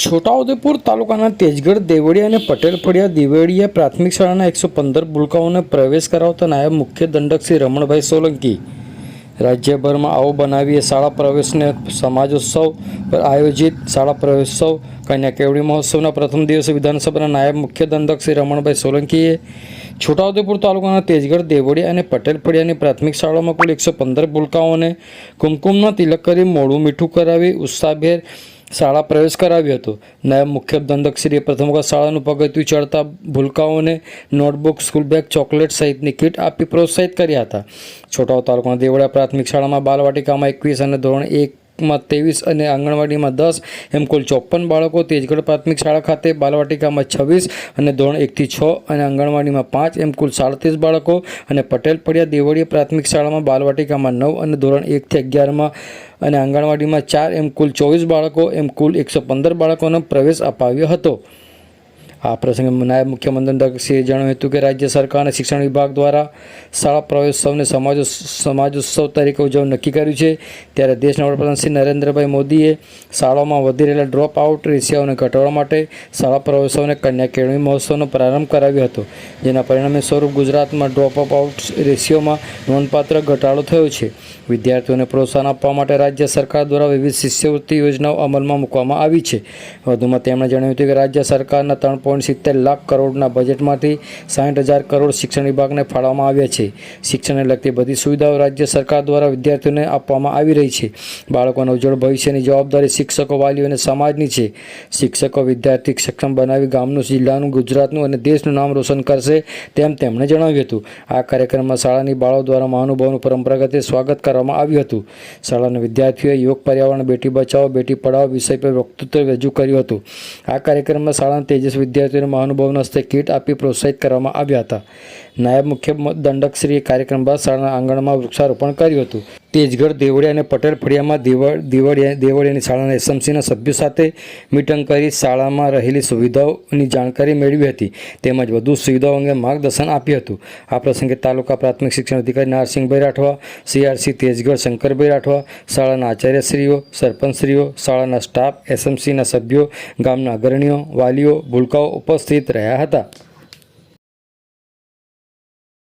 છોટાઉદેપુર તાલુકાના તેજગઢ, દેવળિયા અને પટેલ ફળિયા દેવળિયા પ્રાથમિક શાળાના એકસો પંદર ભૂલકાઓને પ્રવેશ કરાવતા નાયબ મુખ્ય દંડક શ્રી રમણભાઈ સોલંકી રાજ્યભરમાં આવો બનાવીએ શાળા પ્રવેશને સમાજોત્સવ પર આયોજિત શાળા પ્રવેશોત્સવ. કન્યા કેવડી મહોત્સવના પ્રથમ દિવસે વિધાનસભાના નાયબ મુખ્ય દંડક શ્રી રમણભાઈ સોલંકીએ છોટાઉદેપુર તાલુકાના તેજગઢ, દેવળિયા અને પટેલ ફળિયાની પ્રાથમિક શાળામાં કુલ એકસો પંદર ભૂલકાઓને કુમકુમના તિલક કરી મોડું મીઠું કરાવી ઉત્સાહભેર શાળા પ્રવેશ કરાવ્યો હતો. નાયબ મુખ્ય દંડકશ્રીએ પ્રથમ વખત શાળાનું પગથિયું ચડતા ભૂલકાઓને નોટબુક, સ્કૂલ બેગ, ચોકલેટ સહિતની કીટ આપી પ્રોત્સાહિત કર્યા હતા. છોટાઉ તાલુકાના દેવળિયા પ્રાથમિક શાળામાં બાલવાટિકામાં એકવીસ અને ધોરણ એકમાં ત્રેવીસ અને આંગણવાડીમાં દસ એમ કુલ ચોપન બાળકો, તેજગઢ પ્રાથમિક શાળા ખાતે બાલવાટિકામાં છવ્વીસ અને ધોરણ એકથી છ અને આંગણવાડીમાં પાંચ એમ કુલ સાડત્રીસ બાળકો અને પટેલ પડિયા દેવળીયા પ્રાથમિક શાળામાં બાલવાટિકામાં નવ અને ધોરણ એકથી અગિયારમાં અને આંગણવાડીમાં ચાર એમ કુલ ચોવીસ બાળકો એમ કુલ એકસો પંદર બાળકોનો પ્રવેશ અપાવ્યો હતો. આ પ્રસંગે નાયબ મુખ્યમંત્રી દક્ષીએ જણાવ્યું હતું કે રાજ્ય સરકાર અને શિક્ષણ વિભાગ દ્વારા શાળા પ્રવેશોત્સવને સમાજો સમાજોત્સવ તરીકે ઉજવવું નક્કી કર્યું છે. ત્યારે દેશના વડાપ્રધાન શ્રી નરેન્દ્રભાઈ મોદીએ શાળાઓમાં વધી રહેલા ડ્રોપ આઉટ રેશિયાઓને ઘટાડવા માટે શાળા પ્રવેશોને કન્યા કેળવણી મહોત્સવનો પ્રારંભ કરાવ્યો હતો, જેના પરિણામે સ્વરૂપ ગુજરાતમાં ડ્રોપ આઉટ રેશિયોમાં નોંધપાત્ર ઘટાડો થયો છે. વિદ્યાર્થીઓને પ્રોત્સાહન આપવા માટે રાજ્ય સરકાર દ્વારા વિવિધ શિષ્યવૃત્તિ યોજનાઓ અમલમાં મૂકવામાં આવી છે. વધુમાં તેમણે જણાવ્યું હતું કે રાજ્ય સરકારના ત્રણ પોઈન્ટ સિત્તેર લાખ કરોડના બજેટમાંથી સાઠ હજાર કરોડ શિક્ષણ વિભાગને ફાળવવામાં આવ્યા છે. શિક્ષણને લગતી બધી સુવિધાઓ રાજ્ય સરકાર દ્વારા વિદ્યાર્થીઓને આપવામાં આવી રહી છે. બાળકોના ઉજ્જવળ ભવિષ્યની જવાબદારી શિક્ષકો, વાલીઓ અને સમાજની છે. શિક્ષકો વિદ્યાર્થી સક્ષમ બનાવી ગામનું, જિલ્લાનું, ગુજરાતનું અને દેશનું નામ રોશન કરશે તેમ તેમણે જણાવ્યું હતું. આ કાર્યક્રમમાં શાળાની બાળકો દ્વારા મહાનુભાવનું પરંપરાગત સ્વાગત કરવામાં આવ્યું હતું. શાળાના વિદ્યાર્થીઓએ યોગ પર્યાવરણ, બેટી બચાવો, બેટી પઢાઓ વિષય પર વક્તૃત્વ રજૂ કર્યું હતું. આ કાર્યક્રમમાં શાળાના તેજસ વિદ્યાર્થીઓને મહાનુભાવના હસ્તે કીટ આપી પ્રોત્સાહિત કરવામાં આવ્યા હતા. નાયબ મુખ્ય દંડકશ્રીએ કાર્યક્રમ બાદ શાળાના આંગણમાં વૃક્ષારોપણ કર્યું હતું. તેજગઢ દેવળિયા અને પટેલ ફળિયામાં દેવળ દેવળિયા, દેવળિયાની શાળાના એસએમસીના સભ્યો સાથે મીટિંગ કરી શાળામાં રહેલી સુવિધાઓની જાણકારી મેળવી હતી. તેમજ વધુ સુવિધાઓ અંગે માર્ગદર્શન આપ્યું હતું. આ પ્રસંગે તાલુકા પ્રાથમિક શિક્ષણ અધિકારી નારસિંહભાઈ રાઠવા, સીઆરસી તેજગઢ શંકરભાઈ રાઠવા, શાળાના આચાર્યશ્રીઓ, સરપંચશ્રીઓ, શાળાના સ્ટાફ, એસએમસીના સભ્યો, ગામના અગ્રણીઓ, વાલીઓ, ભૂલકાઓ ઉપસ્થિત રહ્યા હતા.